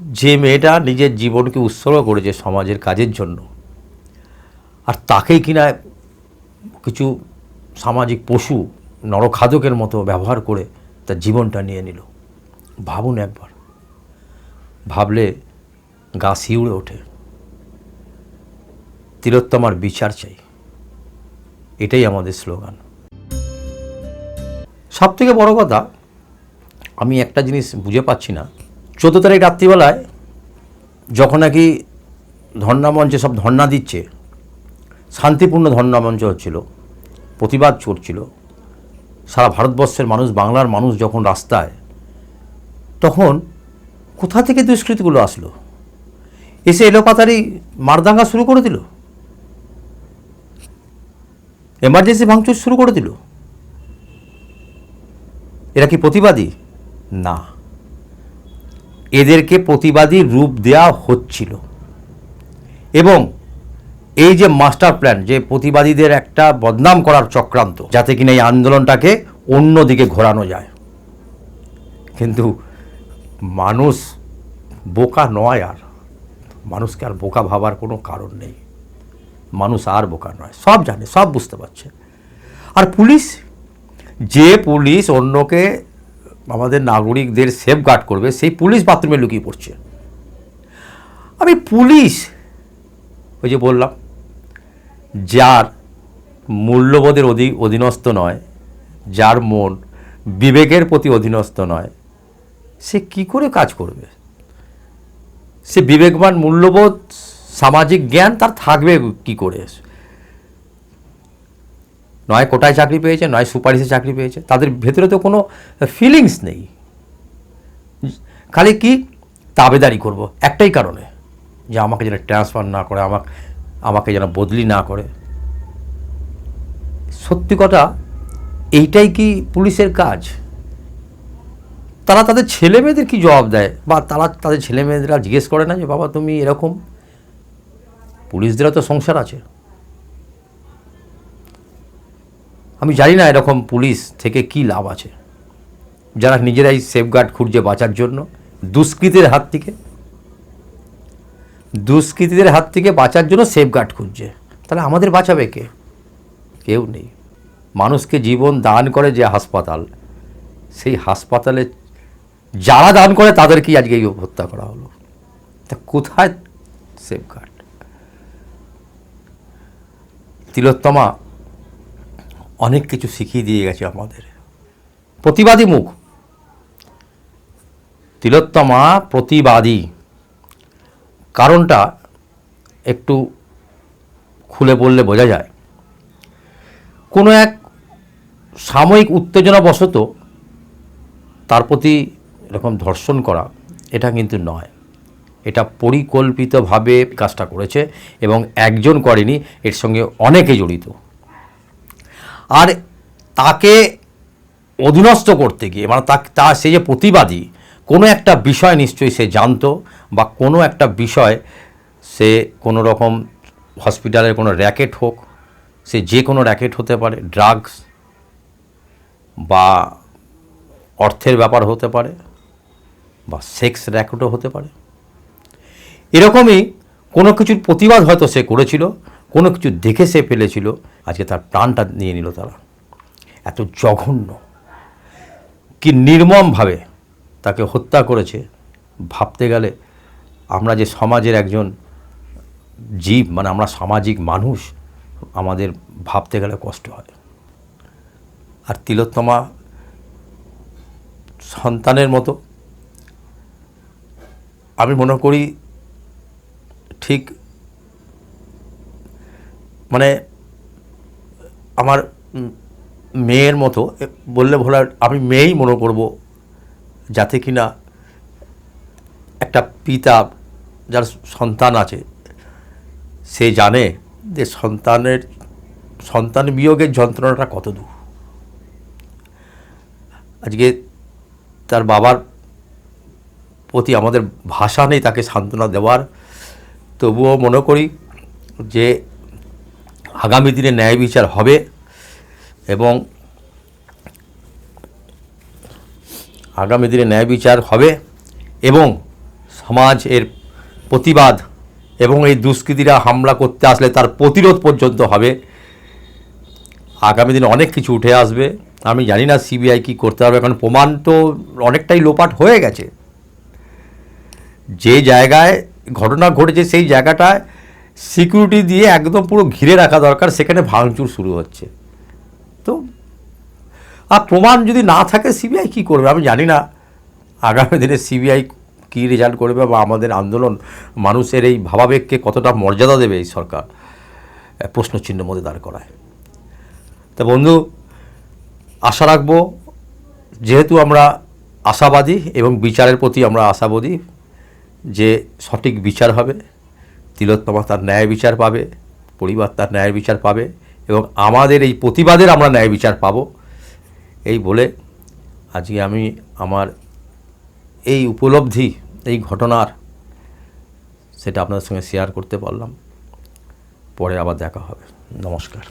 যে মেয়েটা নিজের জীবনকে উৎসর্গ করেছে সমাজের কাজের জন্য, আর তাকেই কিনা কিছু সামাজিক পশু, নরখাদকের মতো ব্যবহার করে তার জীবনটা নিয়ে নিল। ভাবুন একবার। ভাবলে গা শিউড়ে ওঠে। তিলোত্তমার বিচার চাই। এটাই আমাদের স্লোগান। সব থেকে বড় কথা, আমি একটা জিনিস বুঝে পাচ্ছি না। চোদ্দ তারিখ রাত্রিবেলায় যখন নাকি ধর্ণা মঞ্চে সব ধর্ণা দিচ্ছে, শান্তিপূর্ণ ধর্ণা মঞ্চ হচ্ছিল, প্রতিবাদ করছিল সারা ভারতবর্ষের মানুষ, বাংলার মানুষ যখন রাস্তায়, তখন কোথা থেকে দুষ্কৃতিগুলো আসলো? এসে এলোপাতারি মারদাঙ্গা শুরু করে দিল? এমার্জেন্সি ভাঙচুর শুরু করে দিল? এরা কি প্রতিবাদী? না। এদেরকে প্রতিবাদী রূপ দেওয়া হচ্ছিল। এবং এই যে মাস্টার প্ল্যান, যে প্রতিবাদীদের একটা বদনাম করার চক্রান্ত, যাতে কিনা এই আন্দোলনটাকে অন্যদিকে ঘোরানো যায়। কিন্তু মানুষ বোকা নয় আর। মানুষকে আর বোকা ভাবার কোনো কারণ নেই। মানুষ আর বোকা নয়, সব জানে, সব বুঝতে পারছে। আর পুলিশ, যে পুলিশ অন্যকে আমাদের নাগরিকদের সেফ গার্ড করবে, সেই পুলিশ বাথরুমে লুকিয়ে পড়ছে। আমি পুলিশ, ওই যে বললাম, যার মূল্যবোধের অধি, অধীনস্থ নয়, যার মন বিবেকের প্রতি অধীনস্থ নয়, সে কি করে কাজ করবে? সে বিবেকবান মূল্যবোধ, সামাজিক জ্ঞান তার থাকবে কি করে? নয় কোটায় চাকরি পেয়েছে, নয় সুপারিশে চাকরি পেয়েছে। তাদের ভেতরে তো কোনো ফিলিংস নেই। খালি কি? তাবেদারি করব, একটাই কারণে যে আমাকে যেন ট্রান্সফার না করে, আমাকে আমাকে যেন বদলি না করে। সত্যি কথা, এইটাই কি পুলিশের কাজ? তারা তাদের ছেলে মেয়েদের কি জবাব দেয়? বা তারা তাদের ছেলে মেয়েদেরা জিজ্ঞেস করে না যে, বাবা, তুমি এরকম? পুলিশদেরও তো সংসার আছে। আমি জানি না এরকম পুলিশ থেকে কি লাভ আছে। যারা নিজেরাই সেফগার্ড খুঁজছে বাঁচার জন্য দুষ্কৃতের হাত থেকে, দুষ্কৃতীদের হাত থেকে বাঁচার জন্য সেফগার্ড খুঁজছে। তাহলে আমাদের বাঁচাবে কে? কেউ নেই। মানুষকে জীবন দান করে যে হাসপাতাল, সেই হাসপাতালে যারা দান করে তাদেরকেই আজকে হত্যা করা হলো। তা কোথায় সেফগার্ড তিলোত্তমা অনেক কিছু শিখিয়ে দিয়ে গেছে আমাদের। প্রতিবাদী মুখ। তিলোত্তমা প্রতিবাদী। কারণটা একটু খুলে বললে বোঝা যায়। কোনো এক সাময়িক উত্তেজনাবশত তার প্রতি এরকম ধর্ষণ করা, এটা কিন্তু নয়। এটা পরিকল্পিতভাবে কাজটা করেছে এবং একজন করেনি, এর সঙ্গে অনেকে জড়িত। আর তাকে অধীনস্থ করতে গিয়ে মানে তা তা, সে যে প্রতিবাদী, কোনো একটা বিষয় নিশ্চয়ই সে জানতো বা কোনো একটা বিষয় সে কোনো রকম হসপিটালের কোনো র্যাকেট হোক, সে যে কোনো র্যাকেট হতে পারে, ড্রাগস বা অর্থের ব্যাপার হতে পারে বা সেক্স র্যাকেটও হতে পারে। এরকমই কোনো কিছুর প্রতিবাদ হয়তো সে করেছিল, কোনো কিছু দেখে সে ফেলেছিল আজকে তার প্রাণটা নিয়ে নিল তারা। এত জঘন্য। কি নির্মমভাবে তাকে হত্যা করেছে, ভাবতে গেলে আমরা যে সমাজের একজন জীব মানে আমরা সামাজিক মানুষ, আমাদের ভাবতে গেলে কষ্ট হয়। আর তিলোত্তমা সন্তানের মতো। আমি মনে করি ঠিক মানে আমার মেয়ের মতো বললে ভোলার আমি মেয়েই মনে করব যাতে কিনা একটা পিতা যার সন্তান আছে, সে জানে যে সন্তানের, সন্তান বিয়োগের যন্ত্রণাটা কত দূর। আজকে তার বাবার প্রতি আমাদের ভাষা নেই তাকে সান্ত্বনা দেওয়ার, তবুও মনে করি যে আগামী দিনে ন্যায় বিচার হবে এবং আগামী দিনে ন্যায় বিচার হবে এবং সমাজ এর প্রতিবাদ এবং এই দুষ্কৃতীরা হামলা করতে আসলে তার প্রতিরোধ পর্যন্ত হবে। আগামী দিনে অনেক কিছু উঠে আসবে। আমি জানি না সিবিআই কী করতে হবে কারণ প্রমাণ তো অনেকটাই লোপাট হয়ে গেছে। যে জায়গায় ঘটনা ঘটেছে সেই জায়গাটায় সিকিউরিটি দিয়ে একদম পুরো ঘিরে রাখা দরকার, সেখানে ভাঙচুর শুরু হচ্ছে। তো, আর প্রমাণ যদি না থাকে, সিবিআই কী করবে? আমি জানি না। আগামী দিনে সিবিআই কী রেজাল্ট করবে বা আমাদের আন্দোলন মানুষের এই ভাবাবেগকে কতটা মর্যাদা দেবে এই সরকার? প্রশ্নচিহ্নের মধ্যে দাঁড় করায়। তা বন্ধু, আশা রাখব, যেহেতু আমরা আশাবাদী এবং বিচারের প্রতি আমরা আশাবাদী যে সঠিক বিচার হবে তিলোত্তমা তার ন্যায় বিচার পাবে, পরিবার তার ন্যায় বিচার পাবে, এবং আমাদের এই প্রতিবাদের আমরা ন্যায় বিচার পাব। এই বলে আজকে আমি আমার এই উপলব্ধি, এই ঘটনার সেটা আপনাদের সঙ্গে শেয়ার করতে পারলাম। পরে আবার দেখা হবে। নমস্কার।